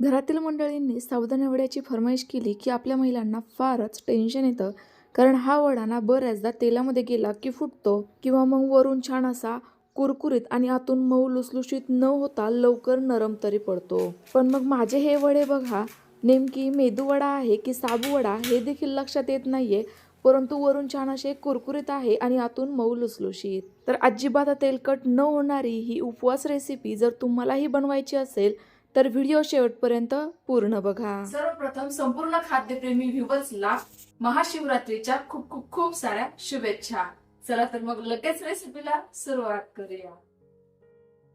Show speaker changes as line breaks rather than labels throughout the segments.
घरातील मंडळींनी सावधान वड्याची फरमाईश केली की आपल्या महिलांना फारच टेन्शन येतं. कारण हा वडा ना बऱ्याचदा तेलामध्ये गेला की फुटतो किंवा मग वरून छान असा कुरकुरीत आणि आतून मऊ लुसलुशीत न होता लवकर नरम तरी पडतो. पण मग माझे हे वडे बघा नेमकी मेदूवडा आहे की साबूवडा हे देखील लक्षात येत नाहीये परंतु वरून छान असे कुरकुरीत आहे आणि आतून मऊ लुसलुशीत. तर अजिबात तेलकट न होणारी ही उपवास रेसिपी जर तुम्हालाही बनवायची असेल तर व्हिडिओ शेवटपर्यंत पूर्ण बघा. सर्वप्रथम संपूर्ण खाद्यप्रेमी व्ह्युअर्सला महाशिवरात्रीच्या खूप खूप खूप साऱ्या शुभेच्छा. चला तर मग लगेच रेसिपीला सुरुवात करूया.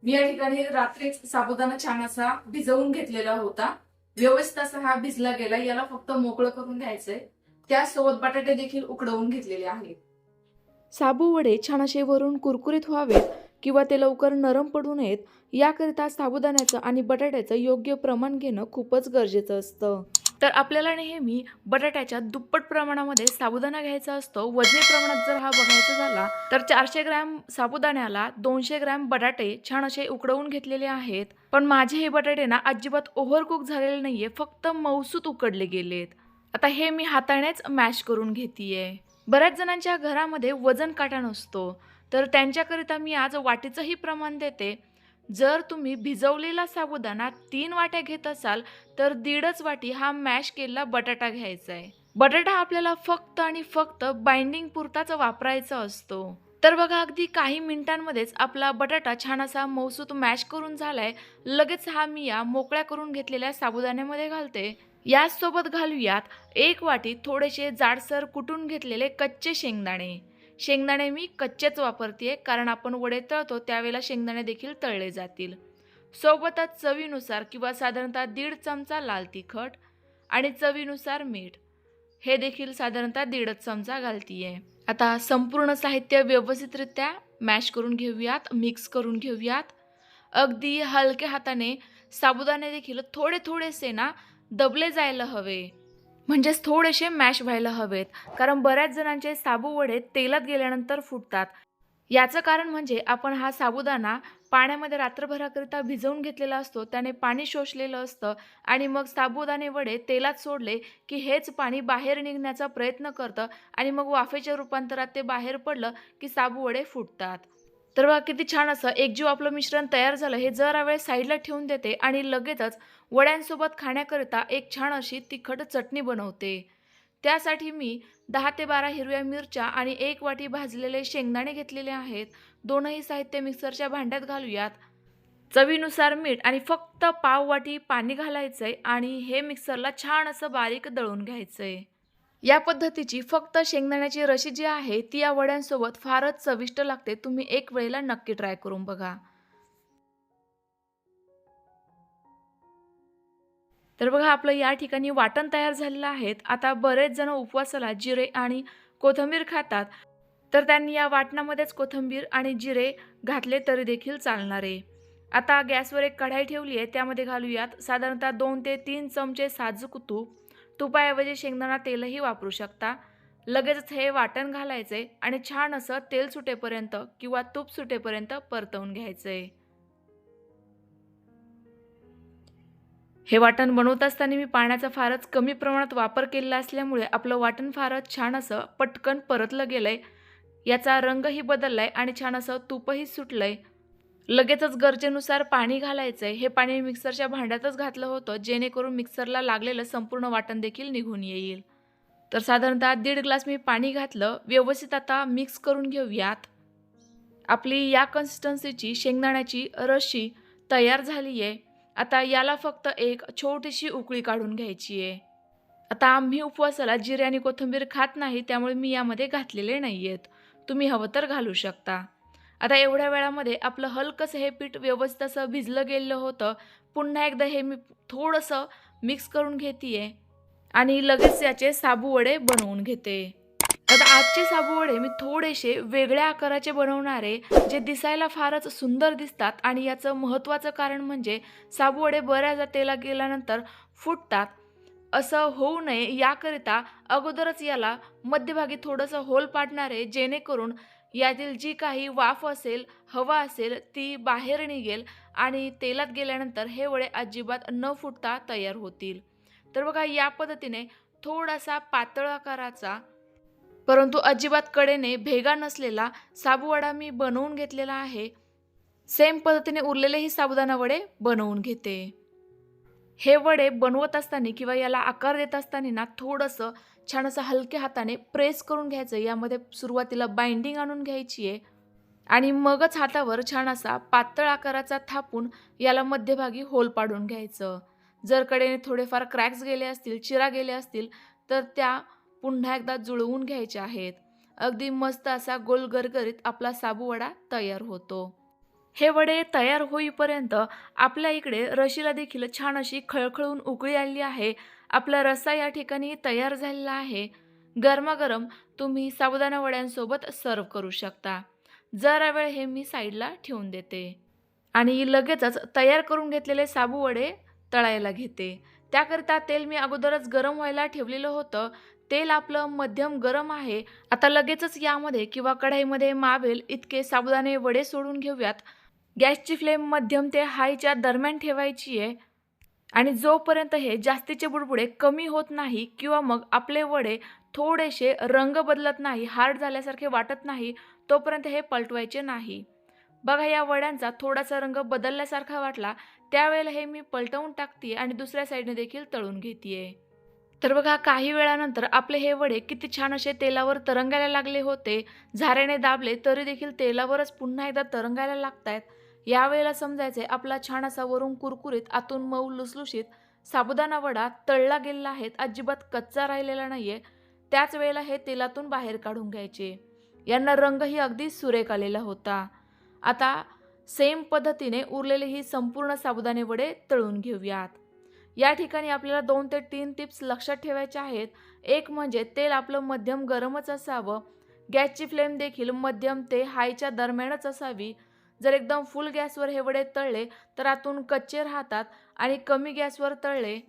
मी या ठिकाणी रात्रीच साबुदाणा छान असा भिजवून घेतलेला होता. व्यवस्थित असा हा भिजला गेला याला फक्त मोकळं करून घ्यायचंय. त्यासोबत बटाटे देखील उकडवून घेतलेले आहेत. साबू वडे छान असे वरून कुरकुरीत व्हावेत किंवा ते लवकर नरम पडू नयेत याकरिता साबुदाण्याचं आणि बटाट्याचं योग्य प्रमाण घेणं खूपच गरजेचं असतं. तर आपल्याला नेहमी बटाट्याच्या दुप्पट प्रमाणामध्ये साबुदाणा घ्यायचा असतो. वजनी प्रमाणात जर हा बघायचा झाला तर चारशे ग्रॅम साबुदाण्याला दोनशे ग्रॅम बटाटे छान असे उकडवून घेतलेले आहेत. पण माझे हे बटाटे ना अजिबात ओव्हरकुक झालेले नाहीये फक्त मौसूत उकडले गेलेत. आता हे मी हातानेच मॅश करून घेतीये. बऱ्याच जणांच्या घरामध्ये वजन काटा नसतो. तर त्यांच्याकरिता मी आज वाटीचंही प्रमाण देते. जर तुम्ही भिजवलेला साबुदाणा तीन वाट्या घेत असाल तर दीडच वाटी हा मॅश केलेला बटाटा घ्यायचा आहे. बटाटा आपल्याला फक्त आणि फक्त बाइंडिंग पुरताच वापरायचा असतो. तर बघा अगदी काही मिनिटांमध्येच आपला बटाटा छान असा मौसूत मॅश करून झालाय. लगेच हा मी या मोकळ्या करून घेतलेल्या साबुदाण्यामध्ये घालते. याचसोबत घालूयात एक वाटी थोडेसे जाडसर कुटून घेतलेले कच्चे शेंगदाणे. शेंगदाणे मी कच्चेच वापरते कारण आपण वडे तळतो त्यावेळेला शेंगदाणे देखील तळले जातील. सोबतच चवीनुसार किंवा साधारणतः दीड चमचा लाल तिखट आणि चवीनुसार मीठ. हे देखील साधारणतः दीडच चमचा घालतीये. आता संपूर्ण साहित्य व्यवस्थितरित्या मॅश करून घेऊयात मिक्स करून घेऊयात. अगदी हलक्या हाताने साबुदाणे देखील थोडे थोडेसे ना दबले जायला हवे. म्हणजेच थोडेसे मॅश व्हायला हवेत कारण बऱ्याच जणांचे साबू वडे तेलात गेल्यानंतर फुटतात. याचं कारण म्हणजे आपण हा साबुदाणा पाण्यामध्ये रात्रभराकरिता भिजवून घेतलेला असतो त्याने पाणी शोषलेलं असतं आणि मग साबुदाणे वडे तेलात सोडले की हेच पाणी बाहेर निघण्याचा प्रयत्न करतं आणि मग वाफेच्या रूपांतरात ते बाहेर पडलं की साबू वडे फुटतात. तर बघा किती छान असं एकजीव आपलं मिश्रण तयार झालं हे जरा वेळ साईडला ठेवून देते आणि लगेचच वड्यांसोबत खाण्याकरिता एक छान अशी तिखट चटणी बनवते. त्यासाठी मी दहा ते बारा हिरव्या मिरच्या आणि एक वाटी भाजलेले शेंगदाणे घेतलेले आहेत. दोनही साहित्य मिक्सरच्या भांड्यात घालूयात. चवीनुसार मीठ आणि फक्त पाव वाटी पाणी घालायचंय आणि हे मिक्सरला छान असं बारीक दळून घ्यायचंय. या पद्धतीची फक्त शेंगदाण्याची रशी जी आहे ती या वड्यांसोबत फारच चविष्ट लागते. तुम्ही एक वेळेला नक्की ट्राय करून बघा. तर बघा आपलं या ठिकाणी वाटण तयार झालेलं आहेत. आता बरेच जण उपवासाला जिरे आणि कोथिंबीर खातात. तर त्यांनी या वाटणामध्येच कोथिंबीर आणि जिरे घातले तरी देखील चालणार. आहे आता गॅसवर एक कढाई ठेवली आहे. त्यामध्ये घालूयात साधारणतः दोन ते तीन चमचे साजूक तूप तुपाऐवजी शेंगदाणा तेलही वापरू शकता. लगेचच हे वाटण घालायचे आणि छान असं तेल सुटेपर्यंत किंवा तूप सुटेपर्यंत परतवून घ्यायचं. आहे हे वाटण बनवत असताना मी पाण्याचा फारच कमी प्रमाणात वापर केलेला असल्यामुळे आपलं वाटण फारच छान असं पटकन परतलं गेलं आहे याचा रंगही बदलला आहे आणि छान असं तूपही सुटलं आहे लगेचच गरजेनुसार पाणी घालायचं आहे हे पाणी मिक्सरच्या भांड्यातच घातलं होतं जेणेकरून मिक्सरला लागलेलं संपूर्ण वाटण देखील निघून येईल. तर साधारणतः दीड ग्लास मी पाणी घातलं. व्यवस्थित आता मिक्स करून घेऊयात. आपली या कन्सिस्टन्सीची शेंगदाण्याची रशी तयार झाली आहे आता याला फक्त एक छोटीशी उकळी काढून घ्यायची आहे. आता आम्ही उपवासाला जिरे आणि कोथिंबीर खात नाही त्यामुळे मी यामध्ये घातलेले नाही आहेत तुम्ही हवं तर घालू शकता. आता एवढ्या वेळामध्ये आपलं हलकंसं हे पीठ व्यवस्थित असं भिजलं गेलेलं होतं. पुन्हा एकदा हे मी थोडंसं मिक्स करून घेते आणि लगेच याचे साबू वडे बनवून घेते. आता आजचे साबुवडे मी थोडेसे वेगळ्या आकाराचे बनवणारे जे दिसायला फारच सुंदर दिसतात आणि याचं महत्त्वाचं कारण म्हणजे साबुवडे बऱ्याचदा तेला गेल्यानंतर फुटतात. असं होऊ नये याकरिता अगोदरच याला मध्यभागी थोडंसं होल पाडणारे जेणेकरून यातील जी काही वाफ असेल हवा असेल ती बाहेर निघेल आणि तेलात गेल्यानंतर हे वडे अजिबात न फुटता तयार होतील. तर बघा या पद्धतीने थोडासा पातळ आकाराचा परंतु अजिबात कडेने भेगा नसलेला साबूवडा मी बनवून घेतलेला आहे. सेम पद्धतीने उरलेलेही साबुदाणा वडे बनवून घेते. हे वडे बनवत असताना किंवा याला आकार देत असताना ना थोडंसं छान असं हलक्या हाताने प्रेस करून घ्यायचं. यामध्ये सुरुवातीला बाइंडिंग आणून घ्यायची आहे. आणि मगच हातावर छान असा पातळ आकाराचा थापून याला मध्यभागी होल पाडून घ्यायचं. जर कडेने थोडेफार क्रॅक्स गेले असतील चिरा गेले असतील तर त्या पुन्हा एकदा जुळवून घ्यायचे आहेत. अगदी मस्त असा गोल गरगरीत आपला साबूवडा तयार होतो. हे वडे तयार होईपर्यंत आपल्या इकडे रशीला देखील छान अशी खळखळून उकळी आली आहे. आपला रस्सा या ठिकाणी तयार झालेला आहे. गरमागरम तुम्ही साबुदाणा वड्यांसोबत सर्व करू शकता. जरा वेळ हे मी साईडला ठेवून देते. आणि लगेचच तयार करून घेतलेले साबू वडे तळायला घेते. त्याकरिता तेल मी अगोदरच गरम व्हायला ठेवलेलं होतं. तेल आपलं मध्यम गरम आहे. आता लगेचच यामध्ये किंवा कढाईमध्ये मावेल इतके साबुदाणे वडे सोडून घेऊयात. गॅसची फ्लेम मध्यम ते हायच्या दरम्यान ठेवायची आहे. आणि जोपर्यंत हे जास्तीचे बुडबुडे कमी होत नाही किंवा मग आपले वडे थोडेसे रंग बदलत नाही हार्ड झाल्यासारखे वाटत नाही तोपर्यंत हे पलटवायचे नाही. बघा या वड्यांचा थोडासा रंग बदलल्यासारखा वाटला. त्यावेळेला हे मी पलटवून टाकते आणि दुसऱ्या साईडने देखील तळून घेते तर बघा काही वेळानंतर आपले हे वडे किती छान असे तेलावर तरंगायला लागले होते. झाऱ्याने दाबले तरी देखील तेलावरच पुन्हा एकदा तरंगायला लागत आहेत यावेळेला समजायचे आपला छान असा वरून कुरकुरीत आतून मऊ लुसलुशीत साबुदाणा वडा तळला गेलेला आहे. अजिबात कच्चा राहिलेला नाहीये. त्याच वेळेला हे तेलातून बाहेर काढून घ्यायचे. यांना रंगही अगदी सुरेख आलेला होता. आता सेम पद्धतीने उरलेले ही संपूर्ण साबुदाणे वडे तळून घेऊयात. या ठिकाणी आपल्याला दोन ते तीन टिप्स लक्षात ठेवायच्या आहेत. एक म्हणजे तेल आपलं मध्यम गरमच असावं. गॅसची फ्लेम देखील मध्यम ते हायच्या दरम्यानच असावी. जर एकदम फुल गॅसवर हे वडे तळले तर आतून कच्चे राहतात आणि कमी गॅसवर तळले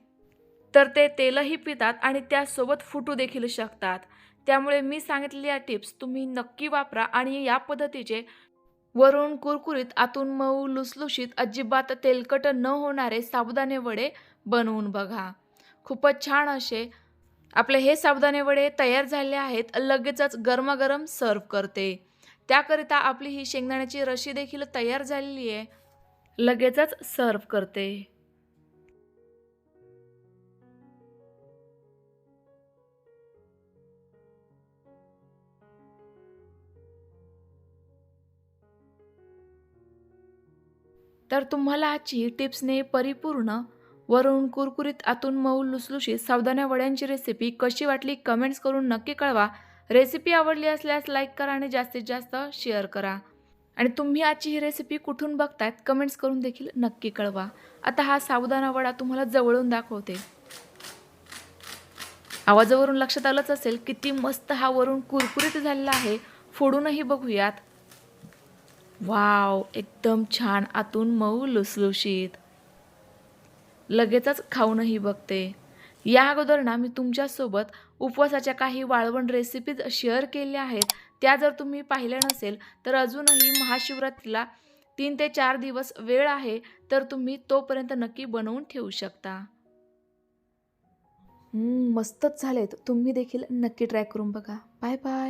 तर ते तेलही पितात आणि त्यासोबत फुटू देखील शकतात. त्यामुळे मी सांगितलेल्या या टिप्स तुम्ही नक्की वापरा आणि या पद्धतीचे वरून कुरकुरीत आतून मऊ लुसलुशीत अजिबात तेलकट न होणारे साबुदाणे वडे बनवून बघा. खूपच छान असे आपले हे साबुदाणे वडे तयार झाले आहेत लगेचच गरमागरम सर्व करते. त्याकरिता आपली ही शेंगदाण्याची रशी देखील तयार झालेली आहे लगेचच सर्व करते. तर तुम्हाला आजची टिप्सने परिपूर्ण वरून कुरकुरीत आतून मऊ लुसलुशीत सावधान्या वड्यांची रेसिपी कशी वाटली कमेंट्स करून नक्की कळवा. रेसिपी आवडली असल्यास लाईक करा आणि जास्तीत जास्त शेअर करा. आणि तुम्ही आजची ही रेसिपी कुठून बघतायत कमेंट्स करून देखील नक्की कळवा. आता हा सावधाना वडा तुम्हाला जवळून दाखवते. आवाजावरून लक्षात आलंच असेल किती मस्त हा वरून कुरकुरीत झालेला आहे. फोडूनही बघूयात. वाव एकदम छान आतून मऊ लुसलुशीत. लगेचच खाऊनही बघते. या अगोदर ना मी तुमच्यासोबत उपवासाच्या काही वाळवण रेसिपीज शेअर केल्या आहेत. त्या जर तुम्ही पाहिल्या नसेल तर अजूनही महाशिवरात्रीला तीन ते चार दिवस वेळ आहे तर तुम्ही तोपर्यंत नक्की बनवून ठेवू शकता. मस्तच झालेत. तुम्ही देखील नक्की ट्राय करून बघा. Bye bye